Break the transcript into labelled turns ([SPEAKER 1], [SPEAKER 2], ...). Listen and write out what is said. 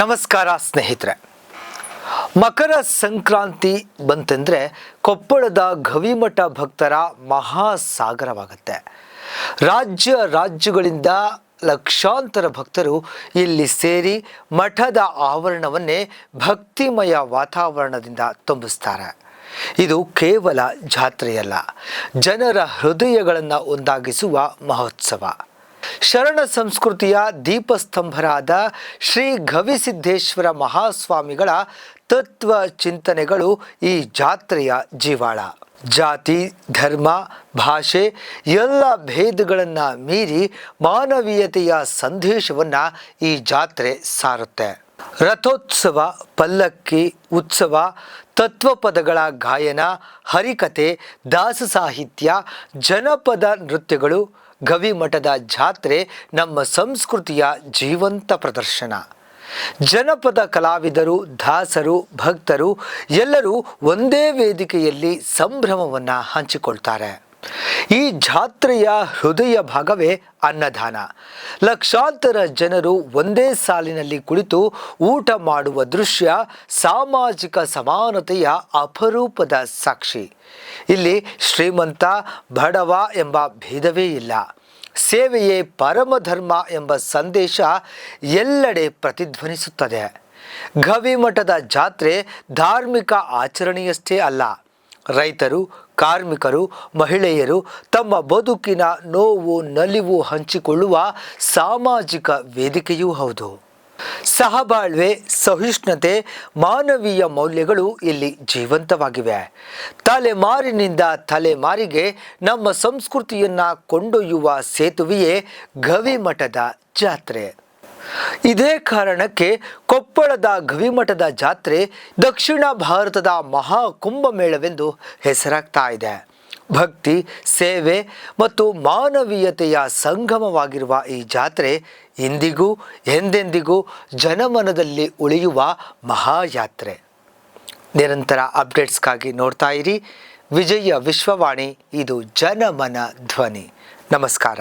[SPEAKER 1] ನಮಸ್ಕಾರ ಸ್ನೇಹಿತರೆ. ಮಕರ ಸಂಕ್ರಾಂತಿ ಬಂತೆಂದರೆ ಕೊಪ್ಪಳದ ಗವಿಮಠ ಭಕ್ತರ ಮಹಾಸಾಗರವಾಗುತ್ತೆ. ರಾಜ್ಯ ರಾಜ್ಯಗಳಿಂದ ಲಕ್ಷಾಂತರ ಭಕ್ತರು ಇಲ್ಲಿ ಸೇರಿ ಮಠದ ಆವರಣವನ್ನೇ ಭಕ್ತಿಮಯ ವಾತಾವರಣದಿಂದ ತುಂಬಿಸ್ತಾರೆ. ಇದು ಕೇವಲ ಜಾತ್ರೆಯಲ್ಲ, ಜನರ ಹೃದಯಗಳನ್ನು ಒಂದಾಗಿಸುವ ಮಹೋತ್ಸವ. ಶರಣ ಸಂಸ್ಕೃತಿಯ ದೀಪಸ್ತಂಭರಾದ ಶ್ರೀ ಗವಿಸಿದ್ದೇಶ್ವರ ಮಹಾಸ್ವಾಮಿಗಳ ತತ್ವ ಚಿಂತನೆಗಳು ಈ ಜಾತ್ರೆಯ ಜೀವಾಳ. ಜಾತಿ, ಧರ್ಮ, ಭಾಷೆ ಎಲ್ಲ ಭೇದಗಳನ್ನು ಮೀರಿ ಮಾನವೀಯತೆಯ ಸಂದೇಶವನ್ನು ಈ ಜಾತ್ರೆ ಸಾರುತ್ತೆ. ರಥೋತ್ಸವ, ಪಲ್ಲಕ್ಕಿ ಉತ್ಸವ, ತತ್ವಪದಗಳ ಗಾಯನ, ಹರಿಕತೆ, ದಾಸ ಸಾಹಿತ್ಯ, ಜನಪದ ನೃತ್ಯಗಳು ಗವಿಮಠದ ಜಾತ್ರೆ ನಮ್ಮ ಸಂಸ್ಕೃತಿಯ ಜೀವಂತ ಪ್ರದರ್ಶನ. ಜನಪದ ಕಲಾವಿದರು, ದಾಸರು, ಭಕ್ತರು ಎಲ್ಲರೂ ಒಂದೇ ವೇದಿಕೆಯಲ್ಲಿ ಸಂಭ್ರಮವನ್ನು ಹಂಚಿಕೊಳ್ತಾರೆ. ಈ ಜಾತ್ರೆಯ ಹೃದಯ ಭಾಗವೇ ಅನ್ನದಾನ. ಲಕ್ಷಾಂತರ ಜನರು ಒಂದೇ ಸಾಲಿನಲ್ಲಿ ಕುಳಿತು ಊಟ ಮಾಡುವ ದೃಶ್ಯ ಸಾಮಾಜಿಕ ಸಮಾನತೆಯ ಅಪರೂಪದ ಸಾಕ್ಷಿ. ಇಲ್ಲಿ ಶ್ರೀಮಂತ ಬಡವ ಎಂಬ ಭೇದವೇ ಇಲ್ಲ. ಸೇವೆಯೇ ಪರಮಧರ್ಮ ಎಂಬ ಸಂದೇಶ ಎಲ್ಲೆಡೆ ಪ್ರತಿಧ್ವನಿಸುತ್ತದೆ. ಗವಿಮಠದ ಜಾತ್ರೆ ಧಾರ್ಮಿಕ ಆಚರಣೆಯಷ್ಟೇ ಅಲ್ಲ. ರೈತರು, ಕಾರ್ಮಿಕರು, ಮಹಿಳೆಯರು ತಮ್ಮ ಬದುಕಿನ ನೋವು, ನಲಿವು ಹಂಚಿಕೊಳ್ಳುವ ಸಾಮಾಜಿಕ ವೇದಿಕೆಯೂ ಹೌದು. ಸಹಬಾಳ್ವೆ, ಸಹಿಷ್ಣುತೆ, ಮಾನವೀಯ ಮೌಲ್ಯಗಳು ಇಲ್ಲಿ ಜೀವಂತವಾಗಿವೆ. ತಲೆಮಾರಿನಿಂದ ತಲೆಮಾರಿಗೆ ನಮ್ಮ ಸಂಸ್ಕೃತಿಯನ್ನು ಕೊಂಡೊಯ್ಯುವ ಸೇತುವೆಯೇ ಗವಿಮಠದ ಜಾತ್ರೆ. ಇದೇ ಕಾರಣಕ್ಕೆ ಕೊಪ್ಪಳದ ಗವಿಮಠದ ಜಾತ್ರೆ ದಕ್ಷಿಣ ಭಾರತದ ಮಹಾ ಕುಂಭಮೇಳವೆಂದು ಹೆಸರಾಗ್ತಾ ಇದೆ. ಭಕ್ತಿ, ಸೇವೆ ಮತ್ತು ಮಾನವೀಯತೆಯ ಸಂಗಮವಾಗಿರುವ ಈ ಜಾತ್ರೆ ಇಂದಿಗೂ ಎಂದೆಂದಿಗೂ ಜನಮನದಲ್ಲಿ ಉಳಿಯುವ ಮಹಾಯಾತ್ರೆ. ನಿರಂತರ ಅಪ್ಡೇಟ್ಸ್ಗಾಗಿ ನೋಡ್ತಾ ಇರಿ. ವಿಜಯ ವಿಶ್ವವಾಣಿ, ಇದು ಜನಮನ ಧ್ವನಿ. ನಮಸ್ಕಾರ.